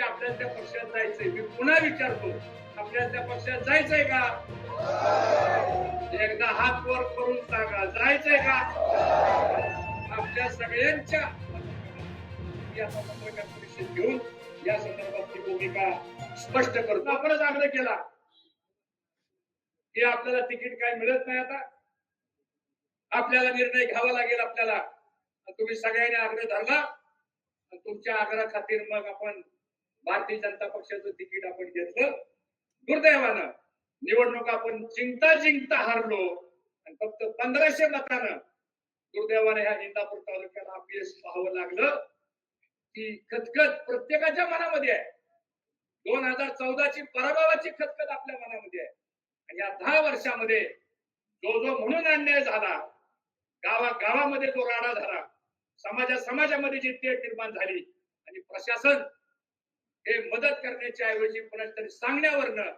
की आपल्याला त्या पक्षात जायचंय. मी पुन्हा विचारतो आपल्याला त्या पक्षात जायचंय का? एकदा हात वर करून सांगा जायचंय का? आपल्या सगळ्यांच्या पत्रकार परिषद घेऊन या संदर्भातली भूमिका स्पष्ट करतो. आपणच आग्रह केला की आपल्याला तिकीट काय मिळत नाही आता? आपल्याला निर्णय घ्यावा लागेल आपल्याला. तुम्ही सगळ्यांनी आग्रह धरला. तुमच्या आग्रहा खातीर मग आपण भारतीय जनता पक्षाचं तिकीट आपण घेतलं. दुर्दैवानं निवडणूक आपण जिंकता जिंकता हारलो आणि फक्त पंधराशे मतानं दुर्दैवाने ह्या इंदापूर तालुक्याला अपयश पाहावं लागलं. ती खतखत प्रत्येकाच्या मनामध्ये आहे. दोन हजार चौदाची पराभवाची खतखत आपल्या मनामध्ये आहे. आणि या दहा वर्षामध्ये जो जो म्हणून अन्याय झाला गावा गावामध्ये जो राडा झाला समाजा समाजामध्ये जी तेढ निर्माण झाली आणि प्रशासन हे मदत करण्याच्या ऐवजी कोणाच्या तरी सांगण्यावरनं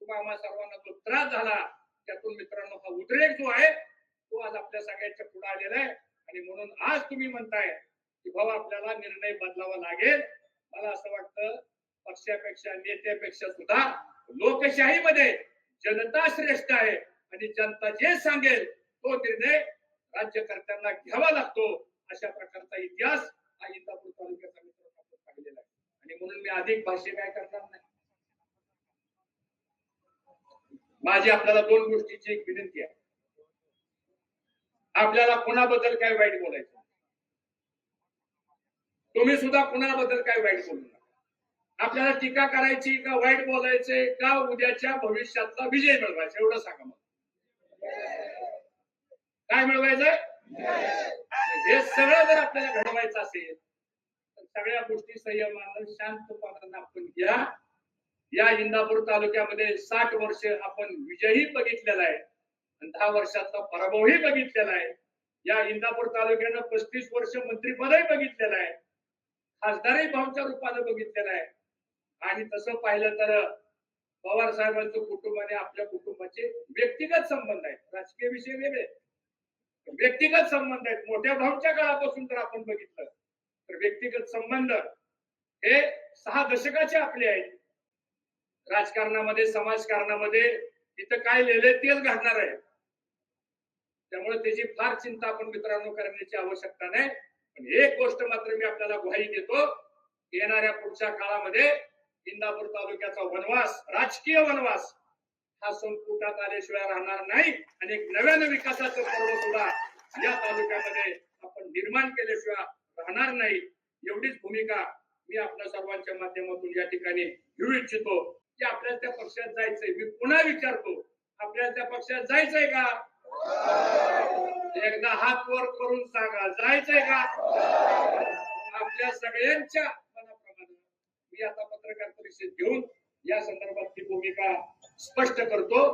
तुम्हा आम्हा सर्वांना जो त्रास झाला त्यातून मित्रांनो हा उद्रेक जो आहे तो आज आपल्या सगळ्यांच्या पुढे आलेला आहे. आणि म्हणून आज तुम्ही म्हणताय की भाऊ आपल्याला निर्णय बदलावा लागेल. मला असं वाटतं पक्षापेक्षा नेत्यापेक्षा सुद्धा लोकशाहीमध्ये जनता श्रेष्ठ आहे. आणि जनता जे सांगेल तो निर्णय राज्यकर्त्यांना घ्यावा लागतो. अशा प्रकारचा इतिहास हा इंदापूर तालुक्याचा मित्र पाहिलेला आहे मी अधिक भाष्य काय करणार नाही. माझी आपल्याला दोन गोष्टीची एक विनंती आहे. आपल्याला कुणाबद्दल काय वाईट बोलायचं? तुम्ही सुद्धा कुणाबद्दल काय वाईट बोलू नका. आपल्याला टीका करायची का वाईट बोलायचे का उद्याच्या भविष्यातला विजय मिळवायचा एवढं सांगा मला. काय मिळवायचंय हे सगळं जर आपल्याला घडवायचं असेल सगळ्या गोष्टी संयमानं शांतपणानं आपण घ्या. या इंदापूर तालुक्यामध्ये साठ वर्ष आपण विजयही बघितलेला आहे. आणि दहा वर्षाचा पराभवही बघितलेला आहे. या इंदापूर तालुक्यानं पस्तीस वर्ष मंत्रीपदही बघितलेलं आहे. खासदारही भावच्या रूपाने बघितलेलं आहे. आणि तसं पाहिलं तर पवार साहेबांचं कुटुंब आणि आपल्या कुटुंबाचे व्यक्तिगत संबंध आहेत. राजकीय विषय वेगळे. व्यक्तिगत संबंध आहेत. मोठ्या भावच्या काळापासून तर आपण बघितलं. व्यक्तिगत संबंध हे सहा दशकाचे आपले आहेत. राजकारणामध्ये समाजकारणामध्ये इथं काय लिहिले तेच घडणार आहे. त्यामुळे त्याची फार चिंता आपण मित्रांनो करण्याची आवश्यकता नाही. पण एक गोष्ट मात्र मी आपल्याला ग्वाही देतो येणाऱ्या पुढच्या काळामध्ये इंदापूर तालुक्याचा वनवास राजकीय वनवास हा संपुटात आल्याशिवाय राहणार नाही. आणि एक नव्यानं विकासाचं पर्व सुद्धा या तालुक्यामध्ये आपण निर्माण केल्याशिवाय राहणार नाही एवढीच भूमिका मी आपल्या सर्वांच्या माध्यमातून या ठिकाणी घेऊ इच्छितो की आपल्याला त्या पक्षात जायचंय. मी पुन्हा विचारतो आपल्याला त्या पक्षात जायचंय का? एकदा हात वर करून सांगा जायचंय का? आपल्या सगळ्यांच्या मनाप्रमाणे मी आता पत्रकार परिषद घेऊन या संदर्भातली भूमिका स्पष्ट करतो.